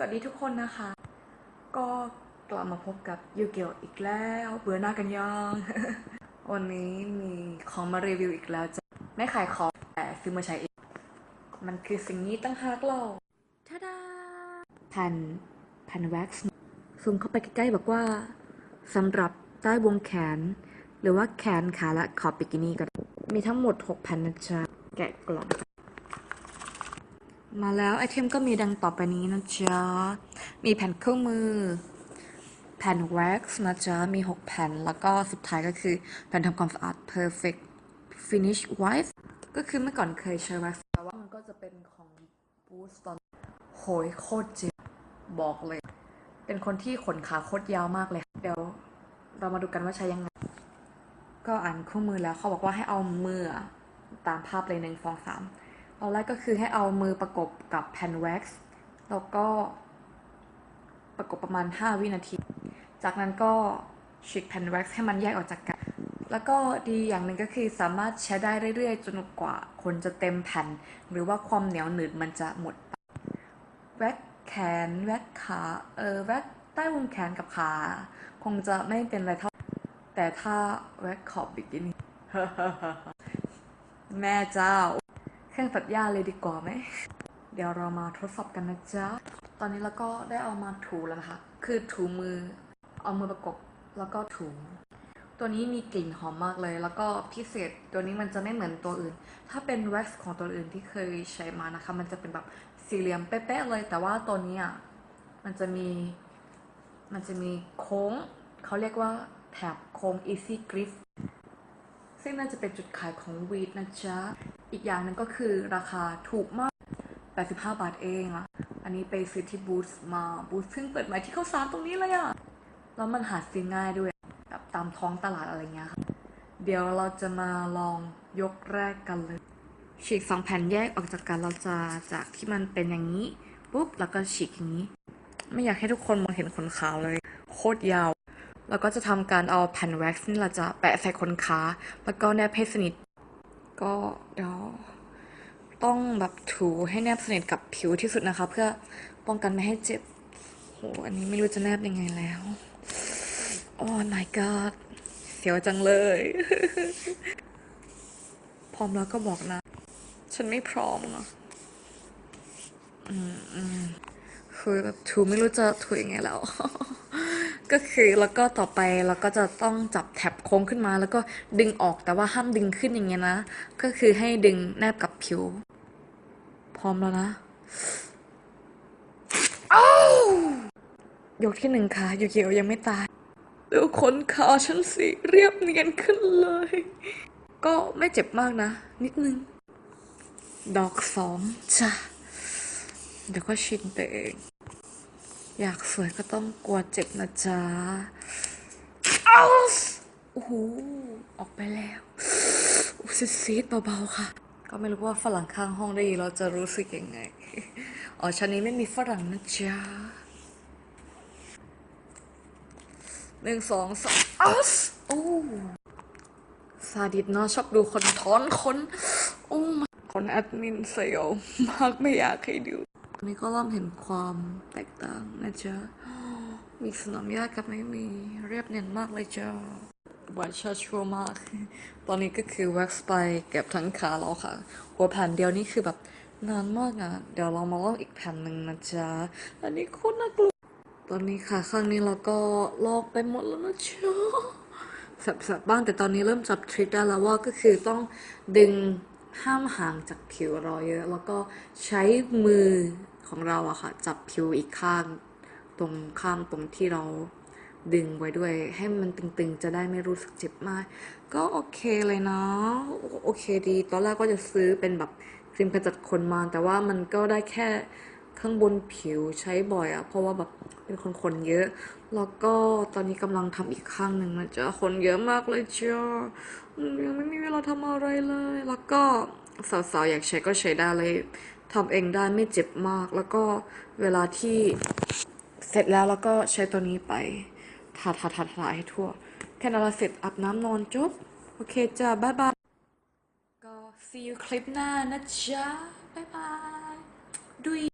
สวัสดีทุกคนนะคะ ก็กลับมาพบกับยูเกียวอีกแล้วเบื่อหน้ากันยังวันนี้มีของมารีวิวอีกแล้วจ้ะไม่ขายของแต่ซื้อมาใช้เองมันคือสิ่งนี้ตั้งหากเราทาดาแผ่นแผ่นแว็กซ์ซูมเข้าไปใกล้ๆบอกว่าสำหรับใต้วงแขน หรือว่าแขนขาและขอบบิกินี่ก็ได้มีทั้งหมด6แผ่นนะจ๊ะแกะกล่อง มาแล้วไอเทมก็มีดังต่อไปนี้นะจ๊ะ มีแผ่นเครื่องมือ แผ่นแว็กซ์นะจ๊ะ มี 6 แผ่น แล้วก็สุดท้ายก็คือแผ่นทำความสะอาด perfect finish white ก็คือเมื่อก่อนเคยใช้แว็กซ์แต่ว่ามันก็จะเป็นของบูสตอนโหยโคตรเจ็บบอกเลย เป็นคนที่ขนขาโคตรยาวมากเลย เดี๋ยวเรามาดูกันว่าใช้ยังไง ก็อ่านคู่มือแล้วเขาบอกว่าให้เอามือตามภาพเลยหนึ่งสองสาม ตอนแรกก็คือให้เอามือประกบกับแผ่นแว็กซ์แล้วก็ประกบประมาณ 5 วินาที จากนั้นก็ฉีกแผ่นแว็กซ์ให้มันแยกออกจากกัน แล้วก็ดีอย่างหนึ่งก็คือสามารถใช้ได้เรื่อยๆ จนกว่าคนจะเต็มแผ่น หรือว่าความเหนียวหนืดมันจะหมดแว็กแขนแว็กขาเออแว็กใต้วงแขนกับขา คงจะไม่เป็นไรเท่า แต่ถ้าแว็กขอบบิกินี่แม่เจ้า ครื่องตัดหญ้าเลยดีกว่าไหม เดี๋ยวเรามาทดสอบกันนะจ๊ะ ตอนนี้เราก็ได้เอามาถูแล้วนะคะ คือถูมือ เอามือประกบแล้วก็ถู ตัวนี้มีกลิ่นหอมมากเลย แล้วก็พิเศษตัวนี้มันจะไม่เหมือนตัวอื่น ถ้าเป็นแว็กซ์ของตัวอื่นที่เคยใช้มานะคะ มันจะเป็นแบบสี่เหลี่ยมเป๊ะๆเลย แต่ว่าตัวนี้อะ มันจะมี มันจะมีโค้ง เขาเรียกว่าแถบโค้ง easy grip ซึ่งน่าจะเป็นจุดขายของวีดนะจ๊ะ อีกอย่างหนึ่งก็คือราคาถูกมาก 85 บาทเองอะอันนี้ไปซื้อที่บูธมา บูธเพิ่งเปิดใหม่ที่เข้าสารตรงนี้เลยอะแล้วมันหาซื้อง่ายด้วยแบบตามท้องตลาดอะไรเงี้ยค่ะ เดี๋ยวเราจะมาลองยกแรกกันเลย ฉีกสองแผ่นแยกออกจากกันเราจะจากที่มันเป็นอย่างนี้ปุ๊บแล้วก็ฉีกอย่างนี้ ไม่อยากให้ทุกคนมองเห็นขนขาวเลย โคตรยาว แล้วก็จะทำการเอาแผ่นแว็กซ์นี่เราจะแปะใส่ขนขาแล้วก็แนบให้สนิท ก็เดี๋ยวต้องแบบถูให้แนบสนิทกับผิวที่สุดนะคะ เพื่อป้องกันไม่ให้เจ็บโหอันนี้ไม่รู้จะแนบยังไงแล้วโอ้ my god เสียวจังเลย พร้อมแล้วก็บอกนะ ฉันไม่พร้อมอะอืมอืมคือแบบถูไม่รู้จะถูยังไงแล้ว ก็คือแล้วก็ต่อไปเราก็จะต้องจับแท็บโค้งขึ้นมา แล้วก็ดึงออกแต่ว่าห้ามดึงขึ้นอย่างเงี้ยนะ ก็คือให้ดึงแนบกับผิว พร้อมแล้วนะอ้าวยกที่หนึ่งค่ะยูเกียวยังไม่ตายดูขนขาฉันสิเรียบเนียนขึ้นเลย ก็ไม่เจ็บมากนะ นิดนึง ดอกสองจ้ะเดี๋ยวก็ชินไปเอง อยากสวยก็ต้องกลัวเจ็บนะจ๊ะอ้าโอ้โหออกไปแล้วโอ้ซีดซีดเบาๆค่ะ ก็ไม่รู้ว่าฝรั่งข้างห้องได้ยินเราจะรู้สึกยังไง อ๋อชั้นนี้ไม่มีฝรั่งนะจ๊ะหนึ่งสองสามอ้าวโอ้ซาดิสเนาะชอบดูคนท้อนคนโอ้มคนแอดมินเซลมากไม่อยากให้ดู นนี้ก็เริ่มเห็นความแตกต่างนะจ๊ะ มีสนามหญ้ากับไม่มีเรียบเนียนมากเลยจ้าวัดชาชัวมาก ตอนนี้ก็คือแว็กซ์ไปเก็บทั้งขาแล้วค่ะ หัวแผ่นเดียวนี่คือแบบนานมากอะ เดี๋ยวเรามาลอกอีกแผ่นหนึ่งนะจ๊ะ อันนี้โคตรน่ากลัว ตอนนี้ค่ะข้างนี้เราก็ลอกไปหมดแล้วนะจ๊ะสับๆบ้างแต่ตอนนี้เริ่มจับทริคได้แล้วว่าก็คือต้องดึง ห้ามห่างจากผิวเราเยอะ แล้วก็ใช้มือของเราอะค่ะ จับผิวอีกข้าง ตรงข้างตรงที่เราดึงไว้ด้วย ให้มันตึงๆ จะได้ไม่รู้สึกเจ็บมาก ก็โอเคเลยเนาะโอเคดี ตอนแรกก็จะซื้อเป็นแบบครีมกำจัดขนมา แต่ว่ามันก็ได้แค่ ข้างบนผิวใช้บ่อยอะเพราะว่าแบบเป็นคนขนเยอะ แล้วก็ตอนนี้กำลังทำอีกข้างหนึ่งนะจ๊ะขนเยอะมากเลยจ้ายังไม่มีเวลาทำอะไรเลย แล้วก็สาวๆอยากใช้ก็ใช้ได้เลยทำเองได้ไม่เจ็บมาก แล้วก็เวลาที่เสร็จแล้วแล้วก็ใช้ตัวนี้ไปทาทาทาทาให้ทั่ว แค่นั้นเราเสร็จอาบน้ำนอนจบโอเคจ้าบ๊ายบาย ก็ see you คลิปหน้านะจ๊ะบ๊ายบายดุย